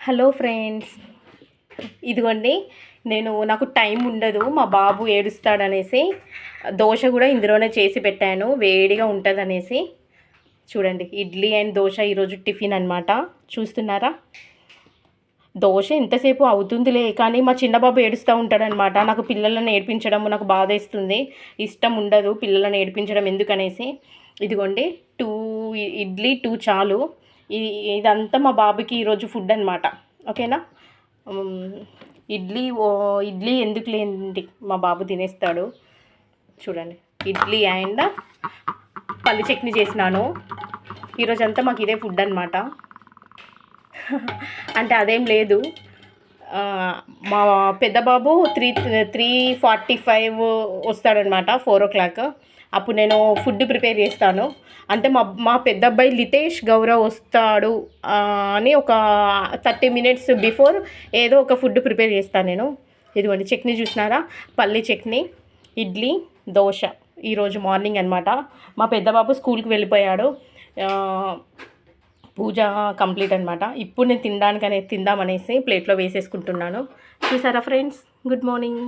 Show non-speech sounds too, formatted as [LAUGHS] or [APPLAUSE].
Hello friends. ఇదిగోండి నేను నాకు టైం ఉండదు మా బాబు ఏడుస్తాడనేసి దోశ కూడా ఇందులోనే చేసి పెట్టాను వేడిగా ఉంటుంది అనేసి చూడండి ఇడ్లీ అండ్ దోశ ఈరోజు టిఫిన్ అనమాట చూస్తున్నారా? దోశ ఎంతసేపు అవుతుందిలే కానీ మా చిన్న బాబు ఏడుస్తూ ఉంటాడనమాట నాకు పిల్లలను ఏడిపించడం నాకు బాధేస్తుంది. ఇష్టం ఉండదు పిల్లలను ఏడిపించడం ఎందుకనేసి. ఇదిగోండి టూ ఇడ్లీ టూ చాలు. ఇది ఇదంతా మా బాబుకి ఈరోజు ఫుడ్ అనమాట ఓకేనా? ఇడ్లీ ఓ ఇడ్లీ ఎందుకు లేండి మా బాబు తినేస్తాడు. చూడండి. ఇడ్లీ అండ్ పల్లి చట్నీ చేసినాను. ఈరోజు అంతా మాకు ఇదే ఫుడ్ అనమాట [LAUGHS] అంటే అదేం లేదు. మా పెద్ద బాబు త్రీ త్రీ ఫార్టీ ఫైవ్ వస్తాడనమాట ఫోర్ ఓ క్లాక్ అప్పుడు నేను ఫుడ్ ప్రిపేర్ చేస్తాను. అంటే మా మా పెద్ద అబ్బాయి లితేష్ గౌరవ్ వస్తాడు అని ఒక థర్టీ మినిట్స్ బిఫోర్ ఏదో ఒక ఫుడ్ ప్రిపేర్ చేస్తాను నేను. ఇదిగోండి చట్నీ చూసినారా? పల్లి చట్నీ ఇడ్లీ దోశ. ఈరోజు మార్నింగ్ అనమాట మా పెద్ద బాబు స్కూల్కి వెళ్ళిపోయాడు. పూజ కంప్లీట్ అనమాట ఇప్పుడు నేను తినడానికి అనేది తిందామనేసి ప్లేట్లో వేసేసుకుంటున్నాను. చూసారా ఫ్రెండ్స్? Good morning.